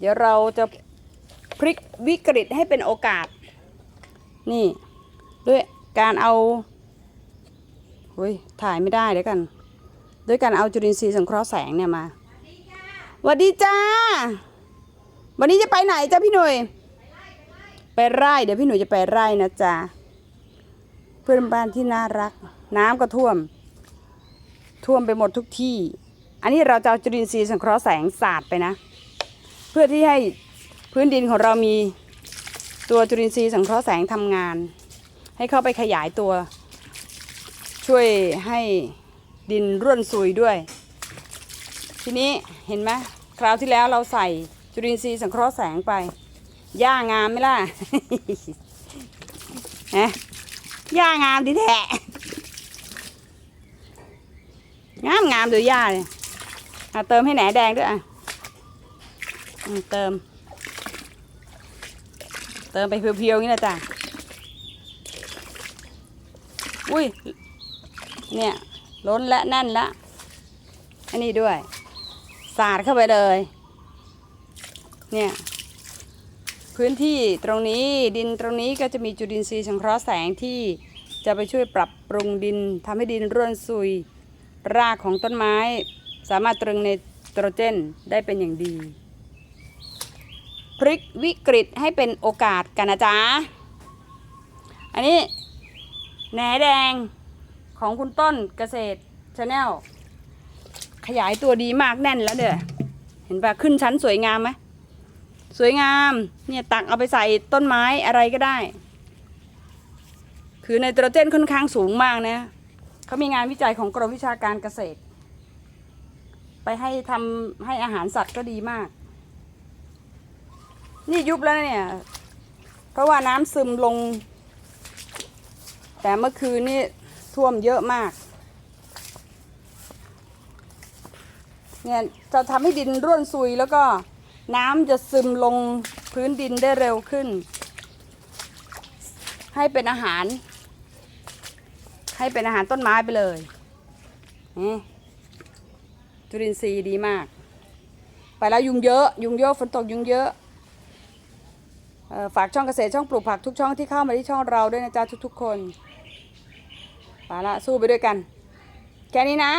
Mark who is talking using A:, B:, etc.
A: เดี๋ยวเราจะพลิกวิกฤตให้เป็นโอกาส นี่ ด้วยการเอาเฮ้ยถ่ายไม่ได้เดี๋ยวกัน ด้วยการเอาจุลินทรีย์สังเคราะห์แสงเนี่ยมาสวัสดีจ้า วันนี้จะไปไหนจ้าพี่หนุ่ยไปไร่เดี๋ยวพี่หนุ่ยจะไปไร่นะจ๊ะเพื่อนบ้านที่น่ารัก น้ำก็ท่วม ท่วมไปหมดทุกที่ อันนี้เราจะเอาจุลินทรีย์สังเคราะห์แสงสาดไปนะ เพื่อที่ให้พื้นดินของเรามีตัวจุลินทรีย์สังเคราะห์แสงทำงาน ให้เข้าไปขยายตัว ช่วยให้ดินร่วนซุยด้วย ทีนี้เห็นไหมคราวที่แล้วเราใส่จุลินทรีย์สังเคราะห์แสงไปหญ้างามไหมล่ะฮะหญ้างามดีแท้งามงามดูหญ้าเลยอะเติมให้แหนแดงด้วยอะ เติม เติมไปเพียวๆอย่างนี้นะจ้ะอุ้ย เนี่ยล้นและแน่นละ อันนี้ด้วย สาดเข้าไปเลย เนี่ย พื้นที่ตรงนี้ดินตรงนี้ก็จะมีจุลินทรีย์สังเคราะห์แสงที่จะไปช่วยปรับปรุงดินทำให้ดินร่วนซุย รากของต้นไม้ สามารถตรึงในโตรเจนได้เป็นอย่างดี พลิกวิกฤตให้เป็นโอกาสกันนะจ๊ะ อันนี้แหนแดงของคุณต้นเกษตรชาแนลขยายตัวดีมากแน่นแล้วเด้อเห็นปะขึ้นชั้นสวยงามไหมสวยงามเนี่ยตักเอาไปใส่ต้นไม้อะไรก็ได้ คือในโตรเจนค่อนข้างสูงมากนะเขามีงานวิจัยของกรมวิชาการเกษตร ไปให้ทำให้อาหารสัตว์ก็ดีมาก นี่ยุบแล้วเนี่ย เพราะว่าน้ำซึมลง แต่เมื่อคืนนี่ท่วมเยอะมาก เนี่ยจะทำให้ดินร่วนซุยแล้วก็น้ำจะซึมลงพื้นดินได้เร็วขึ้น ให้เป็นอาหาร ให้เป็นอาหารต้นไม้ไปเลยนี่จุลินทรีย์ดีมาก ไปแล้วยุงเยอะ ยุงเยอะฝนตกยุงเยอะ ฝากช่องเกษตรช่องปลูกผักทุกช่องที่เข้ามาที่ช่องเราด้วยนะจ๊ะทุกๆคนไปละสู้ไปด้วยกัน แค่นี้นะ